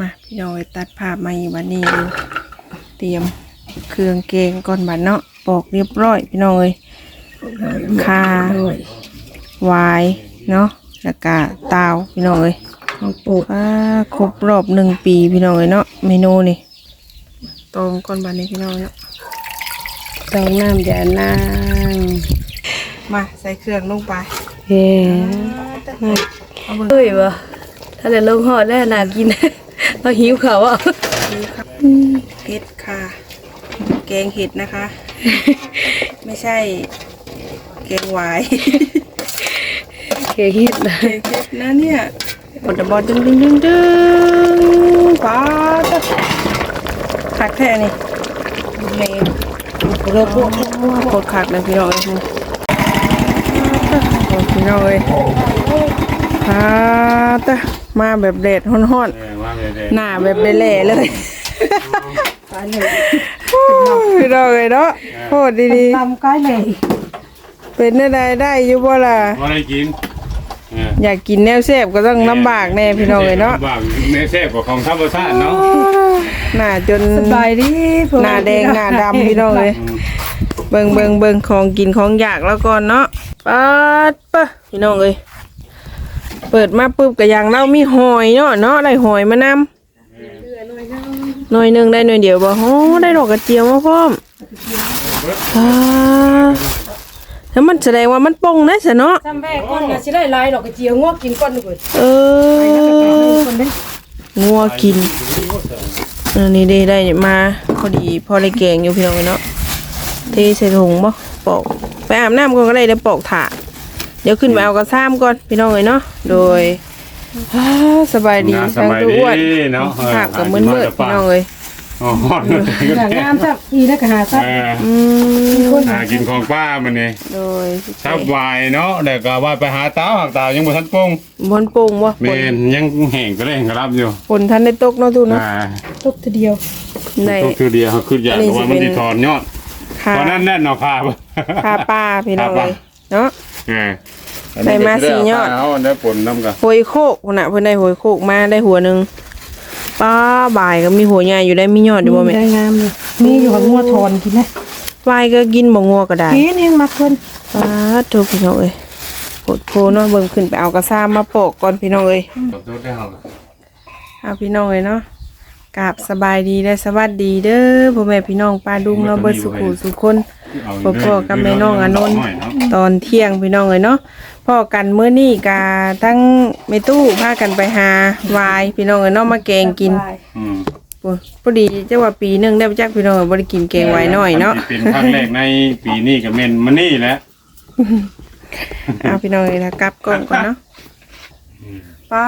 มาพี่น้องไปตัดภาพมาอีกวันนี้อยู่เตรียมเครื่องเกงก่อนบัดเนาะปอกเรียบร้อยพี่น้องเอ้ยคาหวายเนาะแล้วก็ตาวพี่น้องเอ้ยของโปรดอ่าครบรอบหนึ่งปีพี่น้องเอ้ยเนาะเมนูนี่ตรงก่อนบัดนี้พี่น้องเนาะเจ้าน้ำยานางมาใส่เครื่องลงไปเฮ้เอาเบิ่งเฮ้ยบ่ถ้าจะลงหอดได้น่ากิน เราหิวเขาวอะนี่ครับเห็ดค่ะ แกงเห็ดนะคะ ไม่ใช่ แกงหวายเกเฮ็ดนะแกงเห็ดนะเนี่ยบดบอดดึงดึงดึงดึงป้าดขักแค่นี่เมนเราพวกโคตรขักเลยพี่น้องเอ้ยโอ้ยพี่น้องเอ้ยป้าดมาแบบเด็ดฮ้อนเออว่าไปเลยๆ หน้าแบบเละๆเลยไปเลยพี่น้องเอ้ยเนาะโคตรดีๆ ตำใกล้เลยเป็นได้ได้อยู่บ่ล่ะว่าได้กินเอออยากกินแนวแซ่บก็ต้องลำบากแน่พี่น้องเลยเนาะลำบากในแซ่บกว่าของธรรมชาติเนาะหน้าจนสบายดีหน้าแดงหน้าดำพี่น้องเลยอืมเบิ่งเบิ่งเบิ่งของกินของอยากแล้วก่อนเนาะปัดปะพี่น้องเอ้ย เปิดมาปุ๊บก็อย่างเรามีหอยเนาะเนาะได้หอยมานำหน่อยหนึงได้หน่อยเดียวบ่โอ้ได้ดอกกระเจียวมาพร้อมอ่าแล้วมันแสดงว่ามันป่งนะซะเนาะจำแม่ก่อนนะสิได้ลายดอกกระเจียวงอกกินก่อนดีกว่าเออคนเด้งัวกินอันนี้ได้ได้มาพอดีพอได้แกงอยู่พี่น้องเนาะเทใส่ถุงบ่ปอกไปอาบน้ำก่อนก็ได้เดี๋ยวปอกถาด เดี๋ยวขึ้นไปเอากระซ้ำก่อนพี่น้องเลยเนาะโดยอ่าสบายดีน่าสทั้งบายตัวดีอ้วนเนาะเออภาพกับมืดมืดๆพี่น้องเลยโอ้โหอย่างงามจับอีแล้วก็หาซับเอออืมหากินของป้ามันนี่โดยทับวายเนาะเดี๋ยวก็ว่าไปหาเต้าหักเต้ายังบ่ทันโป่งบนปุงวะเมนยังแห้งก็เลยกระรับอยู่ฝนทันได้ตกเนาะทุกเนาะอ่าตกทีเดียวในตัวคือเดียวเขาคืออย่างอันนี้ว่าสิมันเป็น สิถอนยอดคาตอนนั้นแน่นเนาะคาบ่คาป้าพี่น้องเลยเนาะเออได้มาสี่ยอดเฮาได้ผลนํกันหอยโคกพุ่นน่ะเพิ่นได้หอยโคกมาได้หัวหนึงป้าบ่ายก็มีหัวใหญ่อยู่ได้มียอดอยู่บ่แม่ได้งามเลยมีอยู่กับงัวทอนกินนะวายก็กินบ่งัวก็ได้กินเองมาคนป้าทุกพี่น้องเอ้ยโคตรโพเนาะเบิ่งขึ้นไปเอากระซ่ามาโปอกก่อนพี่น้องเอ้ย ขอโทษได้เฮาเอาพี่น้องเอ้ยเนาะ กราบสบายดีและสวัสดีเด้อพ่อแม่พี่น้องป้าดุงเนาะเบิดสุขุสุขคนพ่อพ่อกับแม่น้องอานนท์ตอนเที่ยงพี่น้องเอ้ยเนาะพ่อกันมื้อนี้กาทั้งแม่ตู้พากันไปหาวายพี่น้องเอ้ยเนาะมาแกงกินอืมโอ้ยพอดีเจ้าว่าปีหนึงได้ไปจักพี่น้องบ่ได้กินแกงไว้น้อยเนาะเป็นครั้งแรกในปีนี้ก็แม่นมานี่แหละ เอาพี่น้องเลยนะกลับกล้องก่อนเนาะ ป้า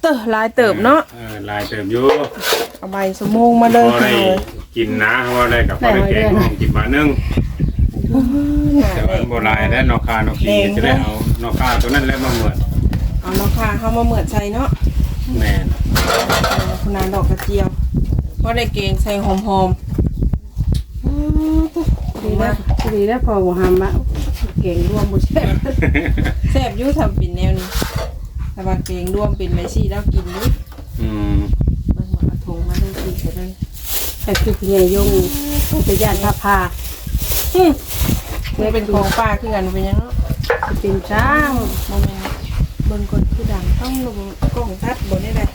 เตอหลายเติบเนาะเออลายเติมอยู่เอาใบสมงมาเลยพอพี่ได้น้องเลยกินนะเพราะว่าได้กับพอได้แกงของกินมานึงแต่ว่าโบราณแล้วนอกคานอกขีจะได้เอานอกคาตัวนั้นแล้วมาเหมือนเอาเนาะค่ะเข้ามาเหมือนใส่เนาะแม่นเอาคุณนานดอกกระเจียวพอได้เกงใส่หอมๆอืมดีแล้วดีแล้วพอหัวหามะเก่งรวมบุแซ่บแซ่บอยู่ทำเป็นแนวนี้ แต่ว่าเกงร่วมเป็นไมซี่แล้วกินอยู่อืมเบิ่งมาเอาถุงมาเลยกินไปเลยแต่คือพี่ใหญ่ยงไปย่านพาพานี่เป็นของป้าคือกันเป็นหยังเนาะเป็นช้างโมเมนต์เบิ่งคนคือดังต้องลงกล้องทัดบนได้เลย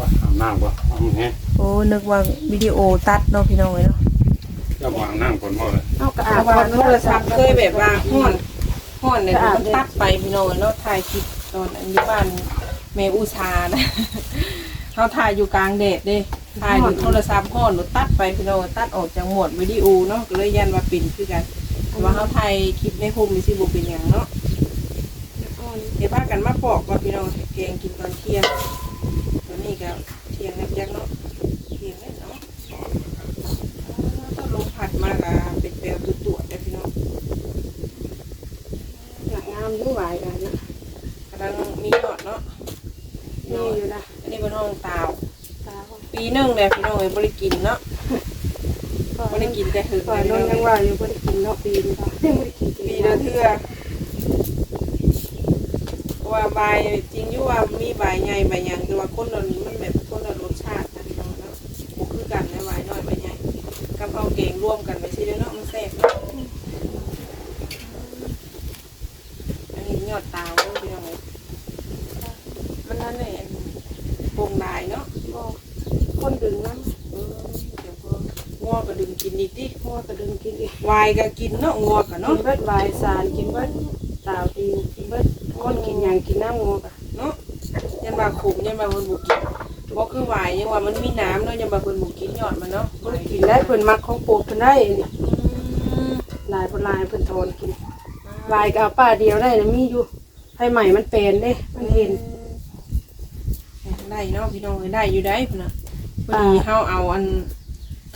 ว่าอาบน้ำบ่เอาแฮะโอ้นึกว่าวิดีโอตัดเนาะพี่น้องเลยเนาะจะวางนั่งคนพ่อเลยเอากระอาแต่บว่าก่อนโทรศัพท์เคยแบบว่าห้อนห้อนเนี่ยมันตัดไปพี่น้องเนาะถ่ายคลิป ตอนอันอยู่บ้านแม่อุชานะเขาถ่ายอยู่กลางแดดเด้ถ่ายอยู่โทรศัพท์ห้อนหนูตัดไปพี่น้องตัดออกจากหมดวิดีโอเนาะก็เลยยันว่าปิ่นคือกันแต่ว่าเขาถ่ายคลิปในโฮมมีสิบุเป็นอย่างเนาะเดี๋ยวพากันมาปอกว่าพี่น้องแกงกินตอนเที่ยงตอนนี้ก็เที่ยงแล้วจักเนาะเที่ยงแล้วเนาะถ้าลมพัดมากะเป็นเปลวตัวตัวๆเด้พี่น้องอยากงามอยู่หวายกัน ลังมีหอดเนาะนี่อยู่นะอันนี้เป็นห้องตาวตาวปีหนึ่งเลยพี่น้องเลยบริกินเนาะบริกินแต่หืดปล่อยนนยังว่าอยู่บริกินเนาะปีนี้ค่ะบริกินปีละเทื่อว่าใบจริงอยู่ว่ามีใบใหญ่ใบยังแต่ว่าคนเรานี้มันแบบคนเรารสชาตินะพี่น้องเนาะบุคือกันนะใบน้อยใบใหญ่กับเอาเก่งร่วมกันไปชิเนาะมันแซ่บเนาอันนี้ยอดตาว นั่นแหละอันโป่งลายเนาะบ่คนดึงน้เออเดี๋ยวพองัวก็ดึงกินอีกดิำหัวก็ดึงกินอีกวายก็กินเนาะงัวก็กิเนาะนเบิดวายสารกินเบิดตาวตีนกินเบิดคนกินหยังกินน้ำงูกะเนาะยันว่าขมยันว่าเพิ่นบ่กินบ่คือวายยังว่ามันมีน้ำเนาะยันว่าเพิ่นบ่กินยอดมันเนาะบ่ได้กินได้เพิ่นมักของโปรดเพิ่นได้อืมหลายบ่หลายเพิ่นทนกินวายก็เอาป้าเดียวได้นะมีอยู่ให้ใหม่มันเป็นเด้มันเห็น เนาะพี่น้องเอ้ยได้อยู่ได้พุ่นน่ะพอดีเฮาเอาอัน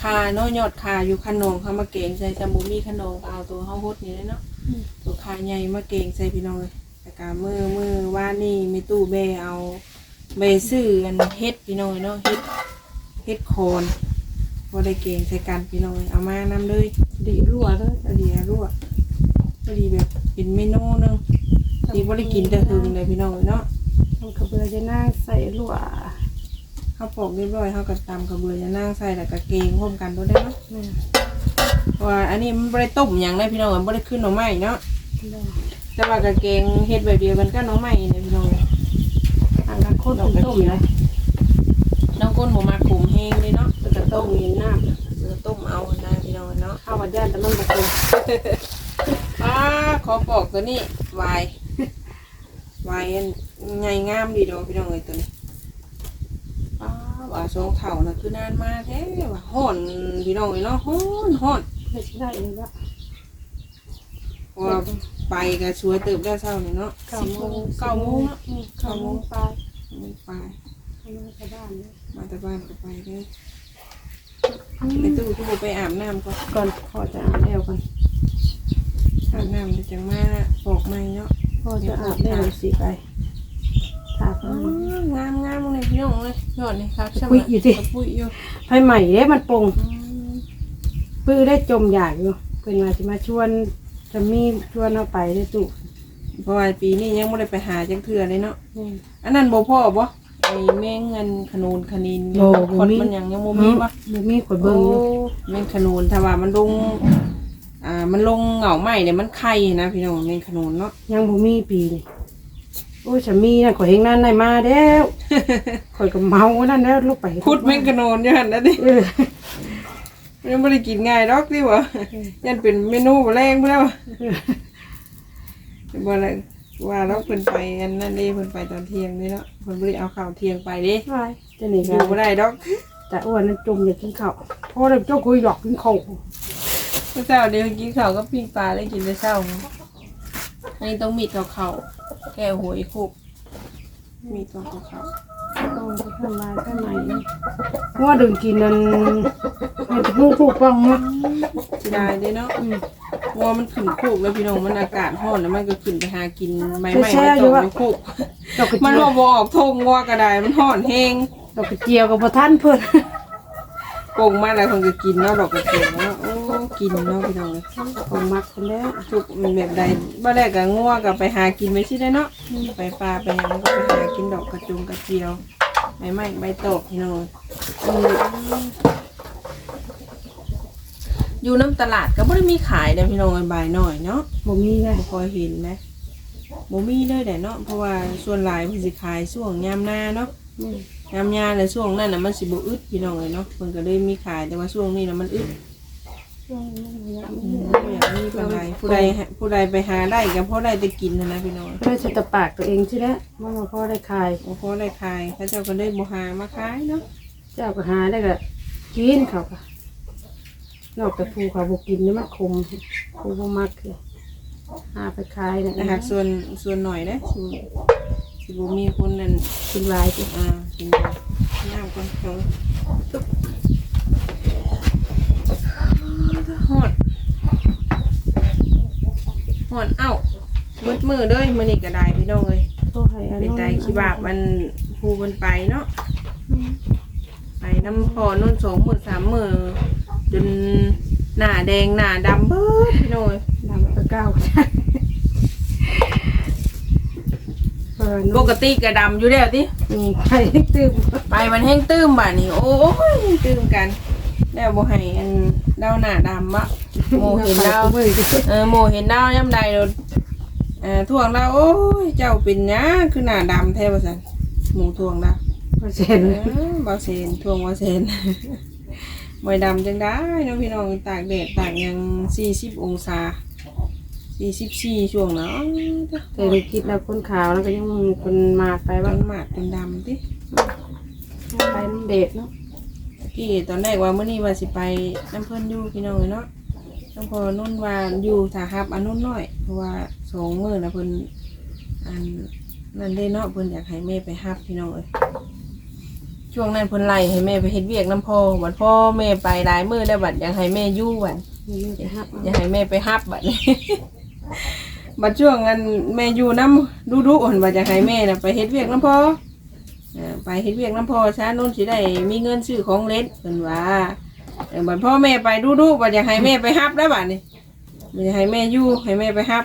คาเนาะยอดคาอยู่ขนมเฮามาเกงใส่จำบ่มีขนมก็เอาตัวเฮาฮดนี่เลยเนาะตัวคาใหญ่มาเกงใส่พี่น้องเลยแต่กามือมือว่านี่มีตู้แบเอาใบซื้ออันเฮ็ดพี่น้องเอ้ยเนาะเฮ็ดเฮ็ดโคนบ่ได้เกงใส่กันพี่น้องเอ้ยเอามานำเลยดีรั่วเลยพอดีรั่วพอดีแบบเป็นเมนูหนึงที่บ่ได้กินแต่ถึงเลยพี่น้องเอ้ยเนาะ ทำกระเบือจะนั่งใส่รั่วข้าวปอกเรียบร้อยเขาก็ตำกระเบือจะนั่งใส่แล้วก็เกงร่วมกันด้วยได้เนาะแม่เพราะว่าอันนี้มันไม่ได้ต้มอย่างได้พี่น้องมันไม่ได้ขึ้นหน่อไม้เนาะได้แต่ว่ากระเกงเฮ็ดแบบเดียวกันก็หน่อไม้เนี่ยพี่น้องอ่างน้ำข้นต้มเลยน้องก้นหมูมาขุมแห้งเลยเนาะแล้วก็ต้มมีน้ำแล้วก็ต้มเอาได้พี่น้องเนาะข้าววัดย่านแต่มันบ่เป็นป้าขอปอกตัวนี้วายวายอัน ไงงามดีเดอกพี่น้องเอ้ยตัวนี้ป้าว่าสองเท่าน่ะคือนานมาแท้ว่าฮ้อนพี่น้องเอ้ยเนาะฮ้อนฮ้อนไม่ใช่ได้เลยว่าเพราะว่าไปก็ช่วยเติบได้เช้านี่เนาะเก้าสิบโมโมงงเก้าโมงเนาะเก้าโมงไปไปทำงานกับบ้านเลยมาแต่บ้านก็ไปเลยไปตู้ก็บอกไปอาบน้ำก่อนก่อนพ่อจะอาบแล้วก่อนอาบน้ำเดี๋ยวจังมาปอกไม้เนาะพ่อจะอาบแล้วสิไป ถาอ๋เพิ่อนงามงามเลยพี่น้องเลยยอดเลยครับปุ้ยอยู่ดิปุ้ยอยู่ไฟใหม่เด้มันปงอืมปื้อได้จมอยากอยู่เพิ่นว่าสิมาชวนจะมีชวนเอาไปได้ตุเพราะว่าปีนี้ยังไม่ได้ไปหาจังเทื่อเลยเนาะนี่อันนั้นบ่พ่อบ่ไอ้แมงเงินขนูนขนินโอ้คดบ่มีมันยังยังบ่มีบ่บ่มีคนเบิ่งอยู่โแมงขนูนถ้าว่ามันลงอ่ามันลงเหงาไหมเนี่ยมันไข่นะพี่น้องแมงขนูนเนาะยังบ่มีปีนี่ โอ้ยฉันมีนั่นข่อยเฮงนั่นได้มาแล้วข่อยก็เมานั่นแล้วลูกไปพุดแมงขนูนอยู่หั่นนะดิเออยังไม่ได้กินง่ายดอกดิวะยันเป็นเมนูแรงไปแล้วบ่อะไรว่าแล้วเพิ่นไปอันนั้นเด้เพิ่นไปตอนเที่ยงนี่เนาะเพิ่นบ่ได้เอาข้าวเที่ยงไปเด้ไปจะนี่อก็ยู่บ่ได้ดอกแต่อ้วนนั้นจมอยากกินข้าวพ่อเด็กเจ้าคุยหลอกกินข้าวเมื่อเช้าเดี๋ยวกินข้าวก็ปิ้งปลาได้กินแต่เช้าอันนี้ต้องมีดกับข้าว แก้หัวอีกคุกมีดกับข้าวต้องไปทำลายข้างในว่าดึงกินนั่นมันจะพูดพูดฟังเนาะสิได้เด้เนาะวัวมันขึ้นคุกแล้วพี่น้องมันอากาศร้อนแล้วมันก็ขึ้นไปหากินใบไม้มาจมในคุกดอกกระมันเจียวบ่บ่ออกทงวัวก็ได้มันร้อนแฮงดอกกระเจียวกับพระท่านเพื่อนโป่งมาแล้วคนก็กินเนาะดอกกระเจียวเนาะโอ้ กินเนาะพี่น้องเลยของมักคนแล้วทุกมันแบบใดบ่แรกก็งัวก็ไปหากินไปสิได้เนาะไปปลาไปหยังก็ไปหากินดอกกระจุงกระเจียวใบไม้ใบตอกพี่น้องอืมอยู่น้ำตลาดก็บ่ได้มีขายเด้อพี่น้องใบายหน่อยเนาะบ่มีไงบ่ค่อยเห็นนะบ่มีเลยแต่เนาะเพราะว่าส่วนหลายเพิ่นสิขายช่วงยามหน้าเนาะ อืมยามยาและช่วงนั้นน่ะมันสิบ่อึดพี่น้องเลยเนาะเพิ่นก็เลยมีขายแต่ว่าช่วงนี้น่ะมันอึด ช่วงนี้ระยะอืนี้มบ่อยากมีปานใดผู้ใดหาผู้ใดไปหาได้ก็พอได้แต่กินเท่านะพี่น้องก็ได้สตะปากตัวเองใช่ไหมว่ามาพ่อได้ขายบ่พอได้ขายเขาเจ้าก็ได้บ่หามาขายเนาะเจ้าก็หาได้ก็กินเขาก็นอกจากภูเขาบุกินนี่มันคมภูบ่มักเลยหาไปขายเนี่ยแต่หากส่วนส่วนหน่อยนะสิสิบ่มีคนนั่นกินหลายจิอ่ากินน้ำก่อนเอา ตุ๊บฮอดฮอดเอ้ามืดมือเด้ยมื้อนี้ก็ได้พี่น้องเอ้ยโทรให้อันเป็นนั้นใจคิดว่ามันผู้มันไปเนาะไปน้ำพอนุ่นสองหมื่นสามหมื่นจนหน้าแดงหน้าดำเบิดพี่น้อยดำตะเก้าเออปกติก็ดำอยู่แล้วติ นี่ไปตื้มไปมันแห้งตื้มบ่านี่โอ้ยตื้มกัน แล้วบ่ให้อัน ดาวหน้าดำอะโมเห็นดาวมือเออโมเห็นดาวย่ำใดโดนเอ่อท่วงดาวโอ้ยเจ้าเป็นหยังคือหน้าดำแท้บ่ซั่นหมูท่วงดาวเปอร์เซ็นต์เออบ่เซนท่วงบ่เซนบ่ดำจังได้เนาะพี่น้องตากแดดตากหยัง40องศา44ช่วงเนาะแต่ในคิดแล้วคนขาวแล้วก็ยังมีคนมาไปไปบ้าบ้างนมาดเป็นดำติไปน้ำเด็ดเนาะ พี่ตอนแรกว่าเมื้อนี้ว่าสิไปน้ำเพิ่นอยู่พี่น้องเนาะน้องพอนุ่นว่าอยู่ถ้าฮับอันนุ่นน้อยเพราะว่าสองมื้อนะเพิ่นอันนั่นได้เนาะเพิ่นอยากให้แม่ไปฮับพี่น้องเอ้ยช่วงนั้นเพิ่นไล่ให้แม่ไปเฮ็ดเวียกน้ำพอบัดพ่อแม่ไปหลายมื้อแล้วบัดอยากให้แม่อยู่บัดอยากให้แม่ไปฮับบัดบัดช่วงนั้นแม่อยู่น้ำดูดูๆอั่นบัดอยากให้แม่นะไปเฮ็ดเวียกน้ำพ่อ ไปเฮ็ดเวียกน้ำพ่อช้านุ่นสิได้มีเงินซื้อของเล่นเพิ่นว่าเออบัดพ่อแม่ไปดูดูบัดอยากให้แม่ไปฮับแล้วบัดนี้บ่อยากให้แม่อยู่ให้แม่ไปฮับ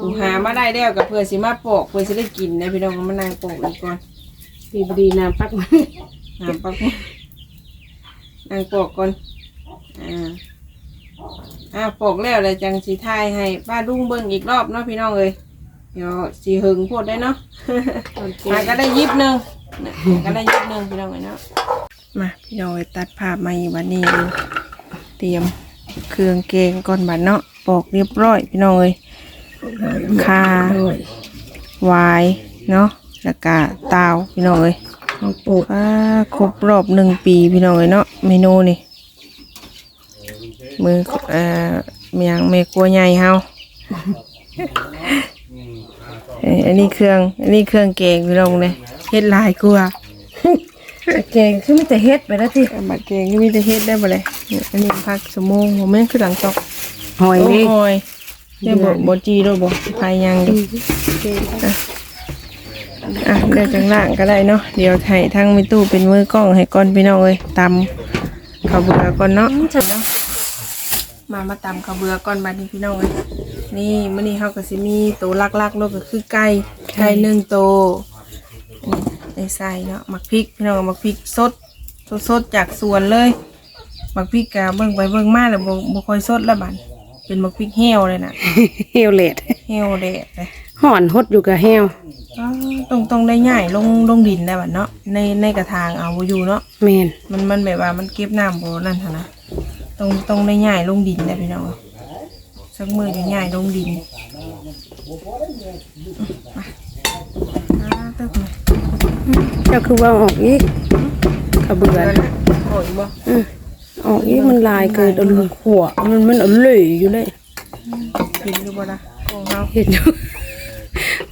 กูหามาได้แล้วกับเพื่อสิมาปอกเพื่อสิได้กินนะพี่น้องก็มานั่งปอกอีกก่อนปีบดีน้ำปักมาหาปักนั่งปอกก่อนอ่าอ่าปอกแล้วเลยจังสิทายให้ป้าดุ้งเบิ่งอีกรอบเนาะพี่น้องเอ้ย เดี๋ยวสิหึงโพดได้เนาะตอนเกมาก็ได้ยิบหนึ่งนะก็ได้ยิบหนึ่งพี่น้องเอ้ยเนาะมาพี่น้องเอ้ยตัดภาพมาอีกวันนี้เตรียมเครื่องเกงก่อนบัดเนาะปอกเรียบร้อยพี่น้องเอ้ยคาด้วยวายเนาะแล้วก็ตาวพี่น้องเอ้ยเอาปลูกอ่าครบรอบหนึ่งปีพี่น้องเอ้ยเนาะเมนูนี่มือเอ่อเมียงเมกัวใหญ่เฮา เอ้ยอันนี้เครื่อง อันนี้เครื่องเกงพี่น้องเลยเฮ็ดหลายกว่าแกงคือไม่แต่เฮ็ดไปแล้วที่บัดเกงก็มีแต่เฮ็ดได้บ่เลยเนี่ยอันนี้พักสมงผมแม่นคือหลังตอกหอยโอ้นี่ยได้บ่บ่จีโดบ่พายยังอยู่อะเดี๋ยวจังล่างก็ได้เนาะเดี๋ยวให้ทางมีตู้เป็นมือกล้องให้ก่อนพี่น้องเอ้ยตำข้าวเบื่อก่อนเนาะเนาะมามาตำข้าวเบื่อก่อนบัดนี้พี่น้องเอ้ย นี่มื้อนี้เฮาก็สิมีตัวลักๆเนาะก็คือไก่ไก่หนึ่งตัวนี่ได้ใส่เนาะหมักพริกพี่น้องเอาหมักพริกสดสดๆจากสวนเลยบักพริกกะเบิ่งไปเบิ่งมาแล้วบ่บ่ค่อยสดละบัดเป็นบักพริกเหี่ยวเลยน่ะเฮวเลดเหี่ยวแดดเลยห่อนหดอยู่กับเฮวอ้าวต้องต้องได้ง่ายลงลงดินได้บัดเนาะในในกระถางเอาบ่อยู่เนาะแมนมันมันแบบว่ามันเก็บน้ำบ่นั่นหั่นนะต้องต้องได้ง่ายลงดินได้พี่น้อง สักมือจะง่ายลงดินมาอ่าตึกเลยเจ้าคือว่าออกอีกกระเบือเดือนนะโอ้ยบ่อืมออกอีกมันลายเกิดเอาลูกหัวมันมันเอาเหลยอยู่เลยกินอยู่บ่ล่ะของเฮาเห็นอยู่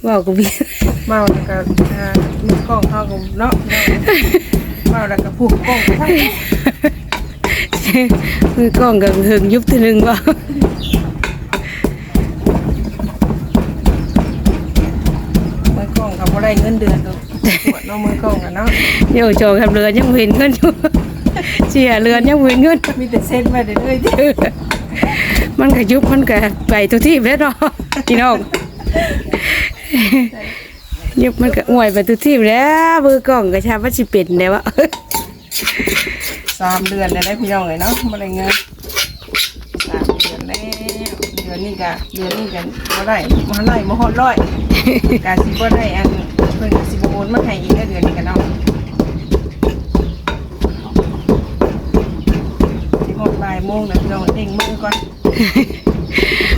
ว่ากับพี่เมาแล้วก็อ่ามีกล้องเฮาก็เนาะเมาแล้วก็ผูกกล้องไปทั้งมือกล้องกับหึงยุบทีหนึงว่า มือกล้องเขาบ่ ได้เงินเดือนดอกปวดเนาะมือกล้องกันเนาะเดี๋ยวโจกับเรือนยังบ่เห็นเงินอยู่เสียเรือนยังบ่เห็นเงินมีแต่เซ็นไว้เรื่อยๆที่มันก็ยุบมันก็ไปตัวที่แล้วเนาะพี่น้องยุบมันก็อวยไปตัวที่แล้วมือกล้องก็ชาว่าสิเป็นแล้วอะสามเดือนแล้วได้พี่น้องเลยเนาะบ่ได้เงินสามเดือนแล้วเดือนนี้ก็เดือนนี้ก็บ่ได้บ่ได้บ่ฮอดร้อยกาสิบ่ได้อันเพิ่นก็สิบ่โอนมาให้อีกแล้วเดือนนี้ก็เนาะสิฮอดบ่ายโมงแล้วพี่น้องเด้งมือก่อน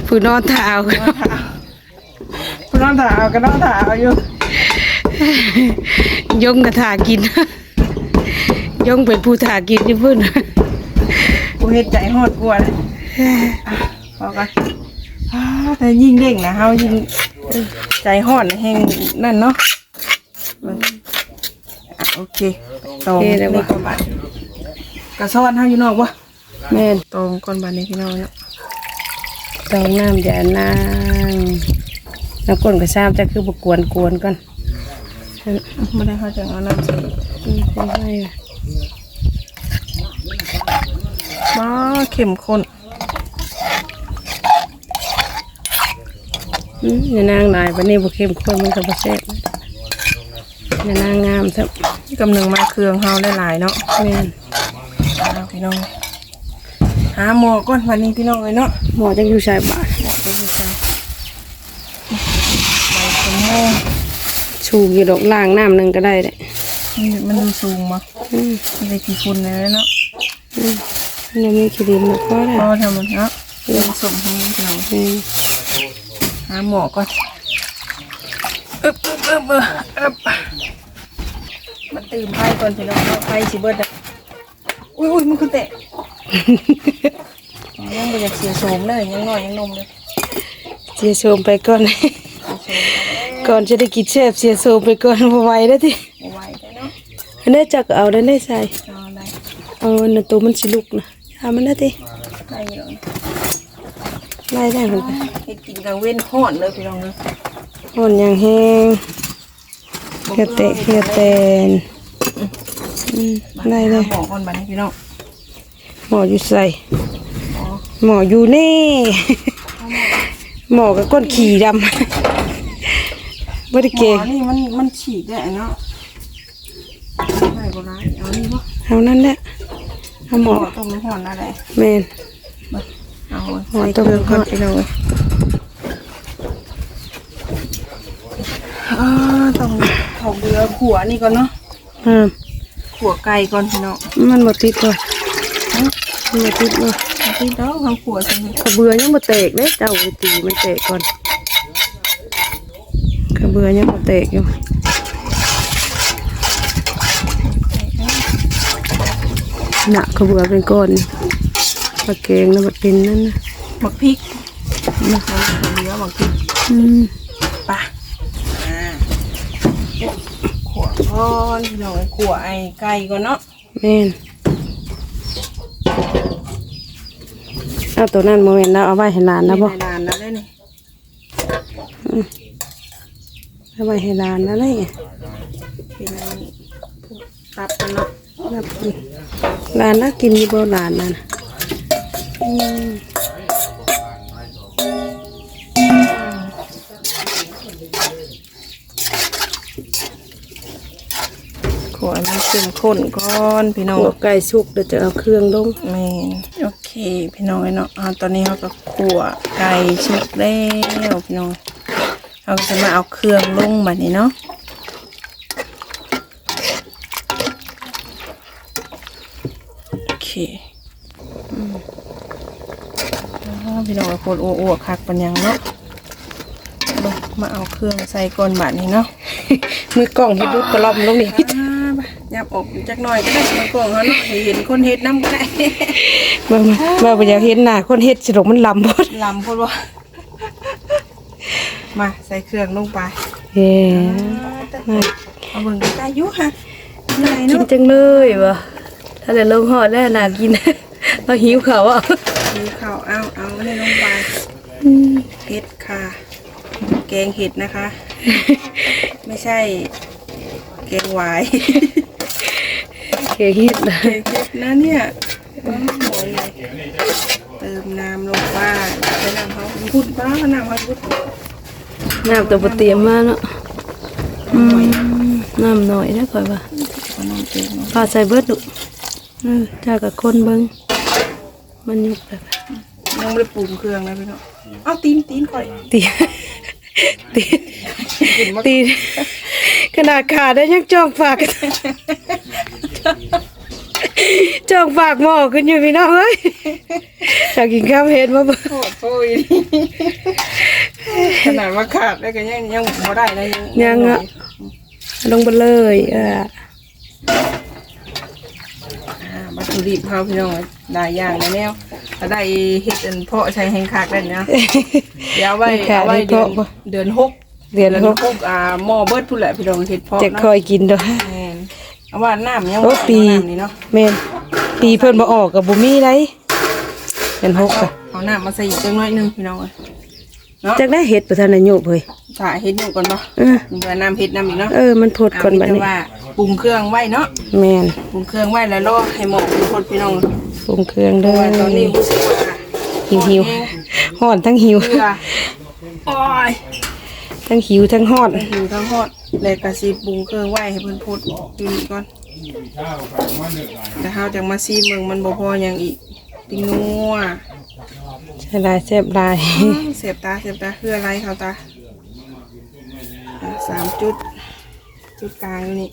ผู้นอนเท้านอนถาผู้นอนถาเอาก็นอนถาเอาอยู่ยงกระถากิน ยงเป็นผู้ถากินนี่เพิ่นกูเฮ็ดใจฮอดกลัวเลยอะพอกันอ่าแต่ยิ่งเด้งนะเฮายิ่งใจฮอดแฮงนั่นเนาะเบิ่งอะ โอเคตรงนี่ก่อนบัดกระซ้อนเฮาอยู่นอกบ่แม่นตรงก่อนบัดนี้พี่น้องเนาะต้องน้ำอย่านางน้ำก้นก็ซ้ำจะคือบ่กวนกวนก่อนบ่ได้เฮาจังเอาน้ำใส่อืมเป็นไงวะบ่เข้มข้นอืมอย่านางหลายวันนี้บ่เข้มข้นมันก็บ่แซ่บ อย่านางงามซะกำลังมาเครื่องเฮาหลายๆเนาะแม่นเอาพี่น้องหาหมอก่อนวันนี้พี่น้องเลยเนาะหมอจังอยู่ชายบ้านไปดูใจใบสมโมชูกี่ดอกล่างน้ำหนึงก็ได้เด้นี่มันดูสูงมาอืมไม่ได้กี่คนเลยเนาะอืมยังมีขี้ดินนะก็ได้พอทำมันเนาะเรียนสมให้พี่น้องอืมหาหมอก่อนอึบอึบอึบอึบ ตื่นไฟก่อนพี่น้องเนาะไฟสิเบิดอะอุ้ยอุ้ยมันคือแตะ ยังไม่อยากเสียโสมเลยยังน้อยยังนมเลยเสียโชมไปก่อน ก่อนจะได้กินแซ่บเสียโชมไปก่อนบ่ไหวแล้วทีเอาไว้ได้เนาะอันนี้จักเอาได้ได้ใส่เอาได้เอาอันนั้นตัวมันสิลุกนะทามันได้ทีได้เยอะไล่ได้เหมือนกันเฮ็ดกินกลางเว้นห่อนเลยพี่น้องเลยอ่อนอย่างแห้งเฮียเตะเฮียเตน ได้เลยหมอก่อนบัดนี้พี่น้องหมออยู่ใส่หมอหมออยู่นี่ หมอกับก้นขี่ดำไม่ได้หมเก่องนี่มันมันฉีดได้เนาะได้บ่ร้ายเอานี่บ่เอานั่นแหละเอาหหมมออต้มน้ำห่อนนั่นแหละแมนเอาหมอใส่ต้มเครื่องน้ำห่ก่ออนนพี่น้องเลยอ่าต้องถอกเรือขัวนี่ก่อนเนาะ อ่าขัวไก่ก่อนพี่น้องมันหมดติดเลยมันหมดติดเลยที่เด้อทำขัวใส่นี่กระเบือยังมาเตกเลยเจ้าไปตีมันเตกก่อนกระเบือยังมาเตกอยู่หนักกระเบือเป็นก้อนปลาเกงนะมันเป็นนั่นนะหมักพริกหมักเรือหมักพริกอืม ปะอ่าขัว ก้อนพี่น้องขัวไอ้ไก่ก่อนเนาะแม่นเอาตัวนั้นโมเมนต์นะเอาไว้ให้หลานนะบ่ในนานแล้วได้นี่เอาไว้ให้หลานนะเลยเป็นอันนี้ตับกันเนาะนับกินหลานนะกินอยู่บ่หลานนั่นน่ะอืม เข้มข้นก่อนพี่น้องหัวไก่สุกเดี๋ยวจะเอาเครื่องลงแมนโอเค พี่น้องเนาะอ่าตอนนี้เราก็ขัวไก่สุกแล้วพี่น้องเราก็จะมาเอาเครื่องลงแบบนี้เนาะโอเคอืมอ๋อพี่น้องโคตรอ้วกคักปัญญังเนาะลงมาเอาเครื่องใส่ก่อนบาดนี้เนาะมือกล้องเฮ็ดรูปกระลอมลงนี่ อ่าไปยับออกจักหน่อยก็ได้มากล่องเขาเนาะให้เห็นคนเฮ็ดน้ำก็ได้มามามาบ่อยากเห็นหน้าคนเฮ็ดสิดอกมันลำบ่ลำพูดว่ามาใส่เครื่องลงไปเอ้มาเอาเบิ่งใกล้ๆอยุค่ะไหนกินเนาะจังเลยว่ะถ้าได้ลงหอดแล้วน่ากิน เราหิวข้าวอะมีข้าวเอาเอาอันนี้ลงไปเห็ดค่ะ แกงเห็ดนะคะ ไม่ใช่ แกงหวาย เฮ็ดเฮ็ดนะแกงเห็ดนะเนี่ยโอ้โหเลยเติมน้ำลงไปใช้น้ำเขาพุดบ้าน้ำเขาพุดน้ำตัวบ่เตรียมมาเนาะอืมน้ำหน่อยนะข่อยว่าเอาน้ำเติมลงพาใส่เบิดดุเออจ้ากับคนเบิ่งมันยุบแบบยังไม่ได้ปรุงเครื่องเลยพี่น้องเอาตีนตีนก่อนตีตีตีขนาดขาดได้ยังจ้องฝาก จ้องฝากหม้อขึ้นอยู่พี่น้องเอ้ยอยากกินข้าวเฮ็ดมาเบิ่งโอ้โหขนาดว่าขาดแล้วก็ยังยังบ่ได้นะยังยังอะลงไปเลยเอออ่าวัตถุดิบเขาพี่น้องหลายอย่างนะแนวถ้าได้เฮ็ดอันเพาะใช้แห้งคักได้นะเดี๋ยวเอาไว้เอาไว้เดือนเดือนหกเดือนเดือนหหกกอ่าหม้อเบิดพุ่นแหละพี่น้องเฮ็ดเพาะจะเนาะคอยกินด้วยแม่นเอาว่าน้ำยังโอ้บ่ปีเอาน้ำนี่เนาะแม่น ปีเพิ่นบ่ออกกับบ่มีไรเป็นหกเอาอะเอาน้ำมาใส่อีกจังน้อยหนึงพี่น้องเอ้ยเนาะจักได้เฮ็ดประธานนายกเฮ้ยถ้าเฮ็ดอยู่ก่อนบ่เออเบื่อน้ำเฮ็ดน้ำอีกเนาะเออมันพดก่อนบัดเอานี้แต่ว่าปรุงเครื่องไว้เนาะแม่นปรุงเครื่องไว้แล้วรอให้หมอเป็นคนพี่น้องปรุงเครื่องเพเด้ราะอว่าตอนนี้รู้สึกว่าหิวหิวฮ้อนทั้งหิว เบื่อโอ้ยทั้งหิวทั้งฮ้อน หิวทั้งฮอดแล้วก็สิปรุงเครื่องไว้ให้เพิ่นพดอยู่นี่ก่อน แต่เฮาจังมาซีเมืองมันบ่พอหยังอีกติงนัวใช่ได้แซ่บได้เสียบตาเสียบตาคืออะไรเขาตาสามจุด จุดกลางนี่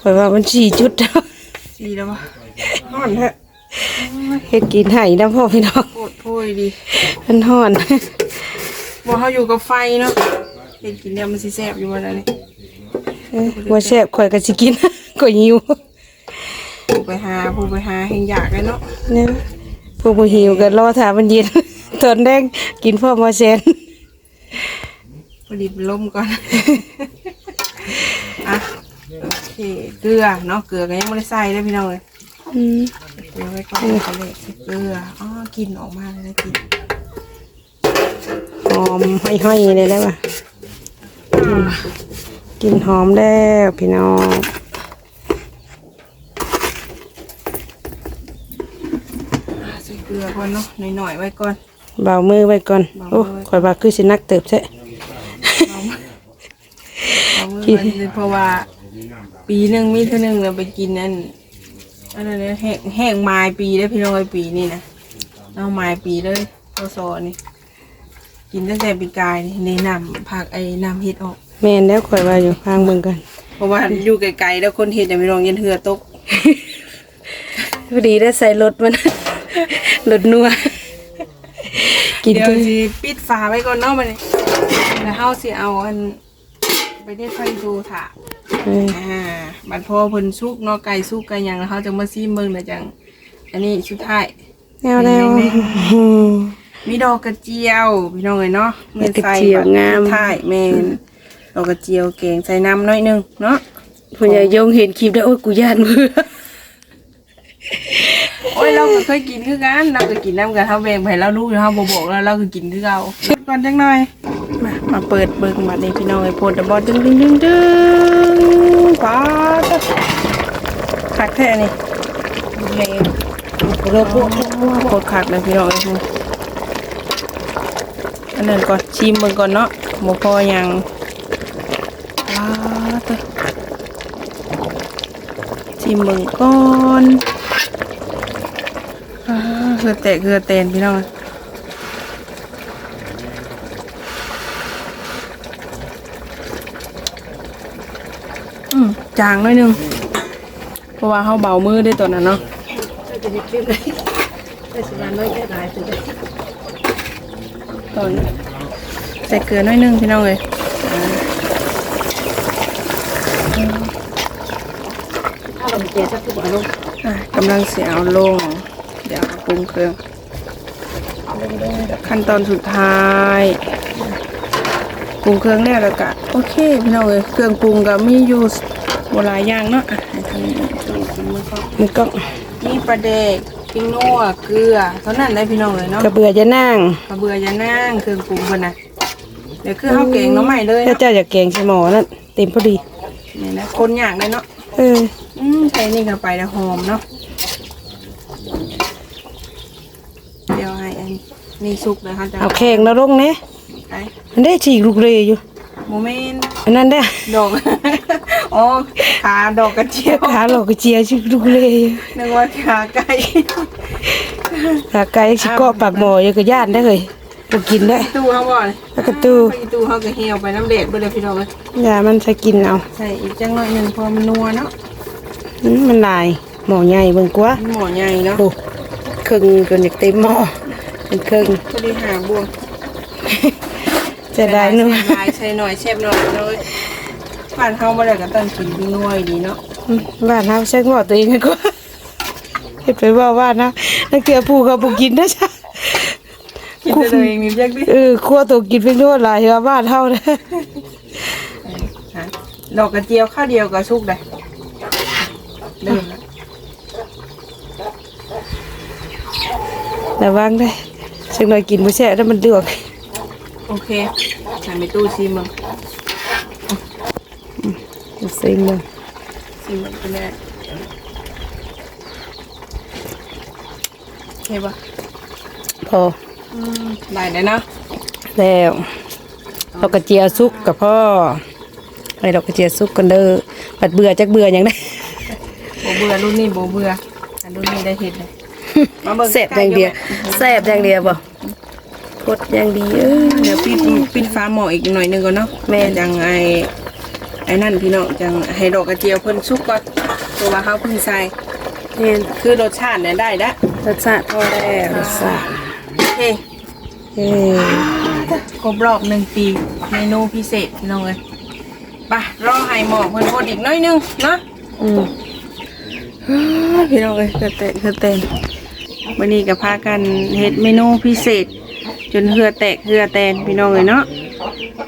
ข่อยว่ามันสี่จุดสีแล้ววะนอนเถอะเฮ็ดกินให้น้ำพ่อพี่น้องโคตรโพยดีมันฮ้อนบ่เฮาอยู่กับไฟเนาะเห็นกินแล้วมันสิแซ่บอยู่วันนั้นนี่ ว่าแซ่บข่อยก็สิกินก็หิวผู้ไปหาผู้ไปหาเฮงอยากเลยเนาะเนี่ยพวกบ่หิวก็รอถามันเย็นตอนแรกกินพ่อมาแซนพอดีเป็นลมก่อนอะโอเคเกลือเนาะเกลือก็ยังไม่ได้ใส่เลยพี่น้องเลยอืมเกลือไว้ก่อนเขาเลยใส่เกลืออ๋อกลินออกมาเลยนะกลินหอมห้อยๆเลยได้ป่ะ กินหอมแล้วพี่น้องอะใส่เกลือก่อนเนาะหน่อยๆไว้ก่อน เบามือไว้ก่อนเบามืโอ้อไว้ข่อยว่าคือสินักเติบใช่เอาเอามือไว้เลยเพราะว่า ปีหนึ่งมีเท่านึงเราไปกินนั่นอันนั้นเนี่ยแห้งแห้งไม้ปีได้อพี่น้องไอ้ปีนี่นะเอาไม้ปีเลยข้าวซอนี่กินตั้งแต่ปีกายนี่ในน้ำผักไอ้น้ำเห็ดออก แม่นแล้วข่อยว่าอยู่ฟังเบิ่งกันเพราะว่าอยู่ไกลๆแล้วคนเห็ดจะไม่ลองยันเถือตกพอดีได้ใส่รถมัน รถนัวกินเดี๋ยวตัวสิปิดฝาไว้ก่อนเนาะมันนี่แล้วเฮาสิเอาอัน ไปเด็ดไฟดูถ่าเอออ่าบัดพอเพิ่นสุกเนาะไก่สุกไก่หยังแล้วเฮาจะมาซีเบิ่งแล้วจัง อันนี้สุดท้าย แนวแนวแม่นอืม มีดอกกระเจียว พี่น้องเอ้ยเนาะดอกกระเจียวงามสุดท้ายแม่น ดอกกระเจียวแกงใส่น้ำน้อยหนึงเนาะผู้ใหญ่ยงเห็นคลิปแล้วโอ้ยกูย่านมือโอ้ยเราก็เคยกินคือกันเราก็กินน้ำกันเฮาแบ่งไปให้เราลูกเฮาบ่บอกแล้วเราก็กินคือเราก่อนจังหน่อยมามาเปิดเบิ่งบัดนี้พี่น้องไอ้โพดบอดึงดึงดึงดึงป้าดคักแท้นี่แรงโลโก้โคตรคักเลยพี่น้องไอ้พวกอันนั้นก่อนชิมเบิ่งก่อนเนาะหมูพอยังป้าด ชิมเบิ่งก่อนอ่าเคือแตกเคือเตนพี่น้องอืมจางหน่อยหนึง เพราะว่าเขาเบามือได้ตัวนั้นเนาะตอนใส่เกลือหน่อยหนึงพี่น้องเลยอ่า ถ้า เราเจอสักตัวลงอะกำลังเสียเอาลง เดี๋ยวปรุงเครื่อง ขั้นตอนสุดท้ายปรุงเครื่องแล้วแล้วก็โอเคพี่น้องเลยเครื่องปรุงก็มีอยู่โบราณอย่างเนาะอะให้ทางนี้ต้องกินมือก่อนมันก็นี่ปลาเด็กปิ้งนัวเกลือเท่านั้นได้พี่น้องเลยเนาะกระเบือจะนั่งกระเบืออยานั่งเครื่องปรุงเพิ่นน่ะเดี๋ยวคือเฮาเก่งเนาะใหม่เลยถ้าเนาะเจ้าอยากแกงใช่หมอนั่นเต็มพอดีนี่นะคนอย่างเลยเนาะเออ อืมใส่นี่เข้าไปแล้วหอมเนาะเดี๋ยวให้อันนี่สุกเลยเขาจะเอาแข่งแล้วลงเนี่ยไปมันได้ฉีกลูกเลยอยู่ โมเมนต์อันนั้นได้ดอก อ๋อขาดอกกระเจียวขาหลอกกระเจียวฉีกลูกเลยอยู่นึกว่าขาไก่ขาไก่สิเกาะปากหมออยู่กับญาติได้เลยบ่กินได้ ตู้เขาบ่อนแล้วก็ตู้ ไปตู้เขาก็เหี่ยวไปน้ำเด็ดไปเลยพี่น้องเลยยามันใส่กินเอา ใส่อีกจังหน่อยหนึ่งพอมันนัวเนาะ อืมมันหลายหมอใหญ่เบิ่งกว่า หมอใหญ่เนาะโอ้ครึ่งจนอยากเต็มหม้อเป็นครึ่งพอดีหาบวงจะได้นู่นใส่ลายใส่หน่อยเชฟหน่อยเลยผ่านเฮาบ่ได้ก็ต้องกินพี่นัวอยู่ดีเนาะบ้านเฮาใช้หม้อตัวเองดีกว่าเฮ็ดไปว่าว่านะนักเตือผู้เขาบ่กินนะจ๊ะกินแต่ตัวเองนี่จักดิเออครัวตัวกินเป็นนวดหลายว่าบ้านเฮานะฮะดอกกระเจียวข้าวเดียวก็สุกได้ เริ่มแล้วระวังได้สักหน่อยกินบ่แซ่บแล้วมันเดือก โอเคใส่ไปตู้ซีมึงซิงมึงซีมึงไปเลยโอเคปะพออืมได้เลยเนาะแล้วดอกกระเจียวสุกกับพ่อไปดอกกระเจียวสุกกันเด้อปัดเบื่อจักเบื่อหยังได้ บ่เบื่อรุ่นนี้บ่เบื่ออันรุ่นนี้ได้เห็ดเลยมาบิ่แซ่บอย่างเดียวแซ่บอย่างเดียวบ่กดอย่างดีเอ้ยเดี๋ยวปิดปิดฟ้าหม้ออีกหน่อยหนึงก่อนเนาะแม่นจังไอไอ้นั่นพี่น้องจังให้ดอกกระเจียวเพิ่นสุกก่อนตัวว่าเฮาเพิ่งใส่แม่นคือรสชาติเนี่ยได้แล้วรสชาติพอแล้วรสชาติโอเคเอ้ยครบรอบหนึ่งปีเมนูพิเศษพี่น้องเอ้ยไปรอให้หมอเพิ่นพดอีกหน้อยหนึงเนาะ อืม พี่น้องเอ้ยเต้นเต้นวันนี้ก็พากันเฮ็ดเมนูพิเศษ จนเหือแตกเหือแตนพี่น้องเอ้ยเนาะ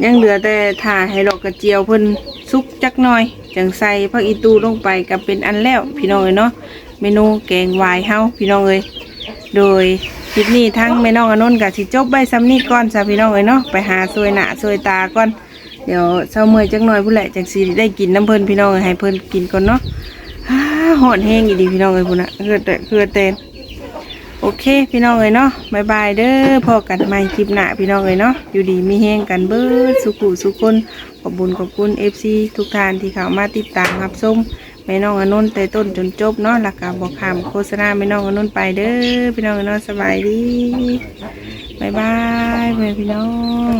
ยังเหลือแต่ถ่าให้ดอกกระเจียวเพิ่นสุกจักหน่อย จังใส่ผักอีตูลงไปก็เป็นอันแล้ว พี่น้องเอ้ยเนาะเมนูแกงวายเฮาพี่น้องเอ้ยโดยคลิปนี้ทั้งแม่น้องอนนท์กับสิจบใบซ้ำนี้ก่อนจ้ะพี่น้องเอ้ยเนาะไปหาซวยหนาซวยตาก่อนเดี๋ยวเช้าเมื่อยจักหน่อยผู้แหละจังสิได้กินน้ำเพิ่นพี่น้องเอ้ยให้เพิ่นกินก่อนเนาะ หอนแห้งอีดีพี่น้องเอ้ยพุ่นน่ะเคือแต่เคือเตนโอเค พี่น้องเอ้ยเนาะบายบายเด้อพอกันใหม่คลิปหน้าพี่น้องเอ้ยเนาะอยู่ดีมีแห้งกันเบิดสุขุสุคนขอบบุญขอบคุณ FC ทุกท่านที่เข้ามาติดตามรับชมแม่น้องอนนท์แต่ต้นจนจบเนาะหลักการบอกคำโฆษณาแม่น้องอนนท์ไปเด้อพี่น้องเอ้ยเนาะสบายดีบายบายแม่พี่น้อง